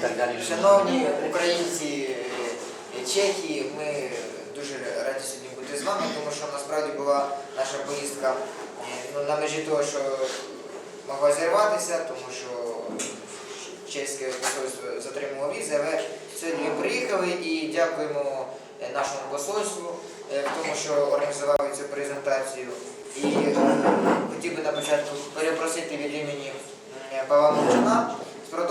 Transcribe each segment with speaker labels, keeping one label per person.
Speaker 1: так далі.
Speaker 2: Шановні українці е, Чехії, ми дуже раді сьогодні бути з вами, тому що насправді була наша поїздка е, ну, на межі того, що могла зірватися, тому що чеське посольство затримувало візи, але сьогодні приїхали і дякуємо е, нашому посольству тому, що організували цю презентацію. І хотів би на початку перепросити від імені Павла Мовчана.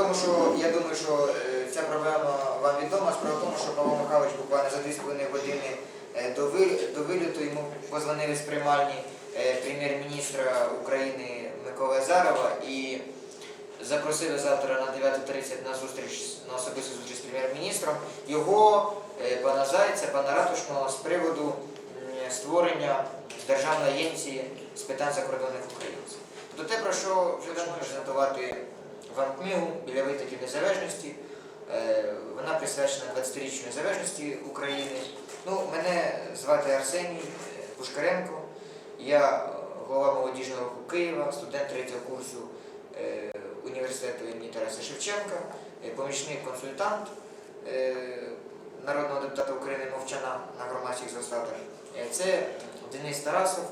Speaker 2: Тому, що я думаю, що е, ця проблема вам відома. Справа в тому, що Павло Михайлович буквально за 2,5 години е, до, ви- до виліту йому позвонили з приймальні е, прем'єр-міністра України Миколи Азарова і запросили завтра на 9.30 на зустріч на особисту зустріч з прем'єр-міністром його, пана Зайця, пана Ратушного з приводу створення Державної агенції з питань закордонних українців. Тобто те, про що вже можна презентувати вам книгу біля витоків незалежності. Е, Вона присвячена 20-річчю незалежності України. Ну, мене звати Арсеній е, Пушкаренко. Я е, голова молодіжного руху Києва, студент третього курсу університету імені Тараса Шевченка, помічник консультант народного депутата України Мовчана на громадських засадах. Це Денис Тарасов,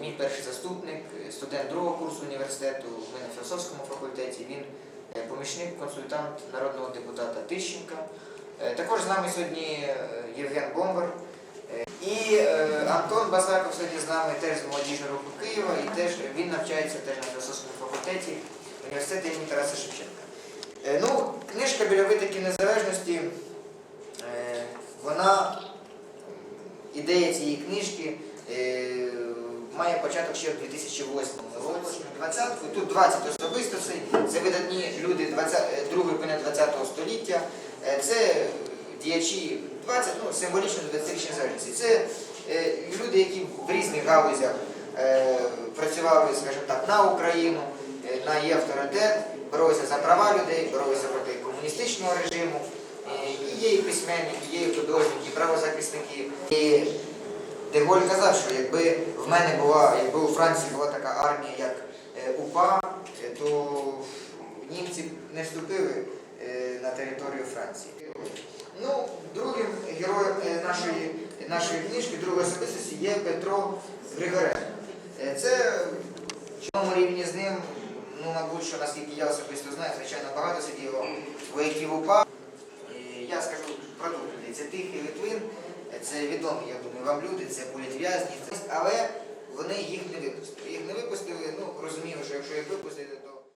Speaker 2: мій перший заступник, е, студент другого курсу університету, мене на філософському факультеті. Він е, помічник, консультант народного депутата Тищенка. Е, Також з нами сьогодні е, Євген Бомбар. Е, І е, Антон Басаков сьогодні з нами теж з молодіжного руху Києва, і теж він навчається теж на філософському факультеті університету імені Тараса Шевченка. Е, Ну, книжка біля витоки незалежності, е, вона, ідея цієї книжки е, має початок ще в 2008 році. 20, тут 20 особистостей, це видатні люди 20, е, другої половини 20 століття, Е, це діячі 20, ну, символічно 20 незалежності. Це е, люди, які в різних галузях е, працювали, скажімо так, на Україну, на її авторитет, боролися за права людей, боролися проти комуністичного режиму. І є і письменники, є і художники, і правозахисники. І Деголь казав, що якби в мене була, якби у Франції була така армія, як е, УПА, е, то німці не вступили е, на територію Франції. Ну, другим героєм нашої, нашої книжки, другої особистості є Петро Григоренко. Е, Це в одному рівні з ним, ну, мабуть, що наскільки я особисто знаю, звичайно, багато сиділо вояків УПА. Я скажу про людей. Це Тихий Литвин, це відомі, я думаю, вам люди, це політв'язні, але вони їх не випустили. Їх не випустили, ну розуміли, що якщо їх випустити,